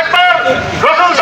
একবার রসুল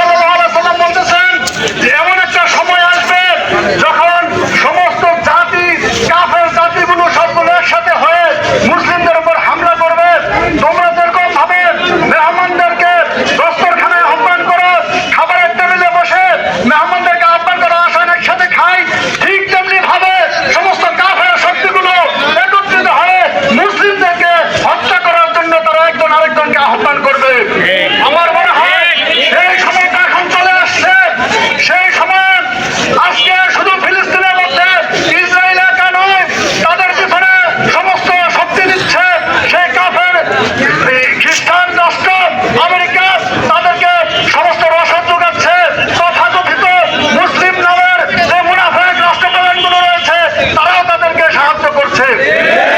ঠিক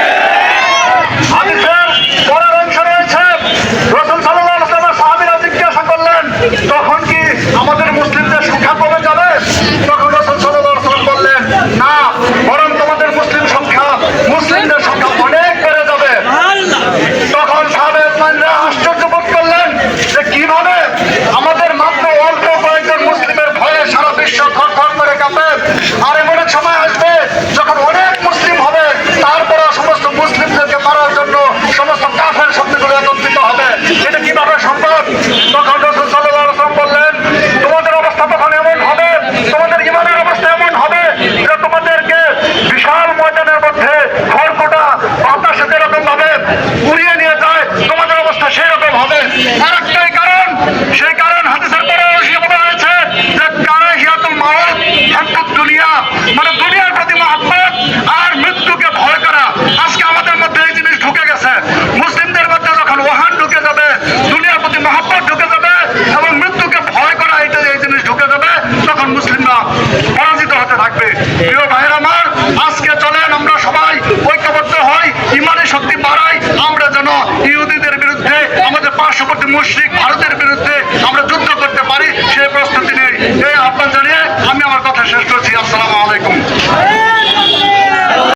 প্রিয় ভাইয়ের আমার, আজকে চলেন আমরা সবাই ঐক্যবদ্ধ হই ইমানের শক্তি বাড়াই, আমরা যেন ইহুদিদের বিরুদ্ধে, আমাদের পার্শ্ববর্তী মুশ্রিক ভারতের বিরুদ্ধে আমরা যুদ্ধ করতে পারি সেই প্রস্তুতি নেই। এই আহ্বান জানিয়ে আমি আমার কথা শেষ করছি। আসসালাম